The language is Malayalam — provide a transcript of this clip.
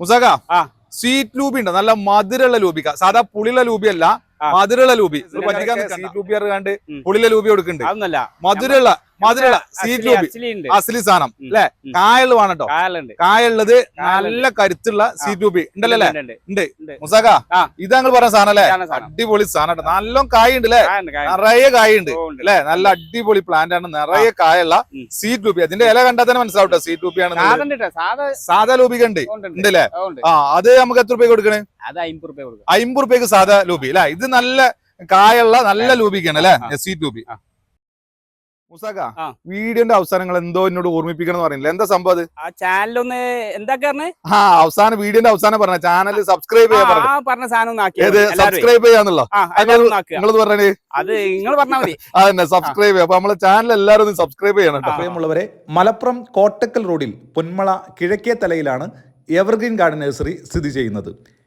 മുസാക ആ. സ്വീറ്റ് ലൂബി ഉണ്ട് നല്ല മധുരമുള്ള ലൂബിക്ക സാധാ പുളിയുള്ള ലൂബി അല്ല മധുരമുള്ള ലൂബി പറ്റിക്കാൻ. സ്വീറ്റ് ലൂബി അറിയാണ്ട്. പുളിയുള്ള ലൂബി കൊടുക്കുന്നുണ്ട് മധുരമുള്ള മധുരമുള്ള സീറ്റ് ലൂബി അസലി സാധനം. അല്ലെ? ഉം. വേണട്ടോ വേണം കേട്ടോ. കായുള്ളത്. നല്ല കരുത്തുള്ള സീറ്റ് ലൂബി ഉണ്ടല്ലേ അല്ലേ? ഉണ്ട്, ഉണ്ട്. ഉണ്ട് ഉണ്ട്. മുസാക ഇത് ഞങ്ങൾ പറഞ്ഞ സാധനം അല്ലേ? അടിപൊളി സാധനം കേട്ടോ. നല്ല കായുണ്ട് അല്ലേ? കായുണ്ട്, കായുണ്ട്. നിറയെ കായുണ്ട്. ഓ, ഉണ്ട്. അല്ലെ? നല്ല അടിപൊളി പ്ലാന്റ് ആണ്. നിറയെ കായുള്ള. സീറ്റ് ലൂബി അതിന്റെ ഇല കണ്ടാൽ തന്നെ മനസ്സിലാവട്ടോ സീറ്റ് ലൂബി ആണ് ഉണ്ട് സാധാ ലൂബിക ഉണ്ട് ഉണ്ട്, ഉണ്ട്. ഉണ്ട്. അല്ലേ ഓ, ഉണ്ട്. ആ അത് നമുക്ക് എത്ര രൂപ കൊടുക്കണേ? അമ്പത് രൂപയ്ക്ക് സാധാ ലൂബി അല്ലെ? ഇത് നല്ല കായുള്ള നല്ല ലൂബിക്കാണ് അല്ലെ. സീറ്റ് ആ. മുസാക്ക ആ. വീഡിയോന്റെ അവസാനങ്ങൾ എന്തോ എന്നോട് ഓർമ്മിപ്പിക്കണം പറയുന്നില്ല എന്താ സംഭവം അത്? ആ ചാനലൊന്ന് എന്താ പറഞ്ഞേ? ആ അവസാനം വീഡിയോന്റെ അവസാനം പറഞ്ഞ ചാനൽ സബ്സ്ക്രൈബ് ചെയ്യാൻ പറഞ്ഞു ആ പറഞ്ഞ സാധനം ഒന്ന് ആക്കി ഏത്? സബ്സ്ക്രൈബ് ചെയ്യാന്നുള്ളോ. നിങ്ങളത് പറഞ്ഞേ അത് നിങ്ങൾ പറഞ്ഞാൽ മതി. അതന്നെ സബ്സ്ക്രൈബ് ചെയ്യാം. അപ്പൊ നമ്മളെ ചാനൽ എല്ലാവരും സബ്സ്ക്രൈബ് ചെയ്യണം. പ്രിയമുള്ളവരെ മലപ്പുറം കോട്ടക്കൽ റോഡിൽ പൊന്മള കിഴക്കേ തലയിലാണ് എവർഗ്രീൻ ഗാർഡൻ നഴ്സറി സ്ഥിതി ചെയ്യുന്നത്.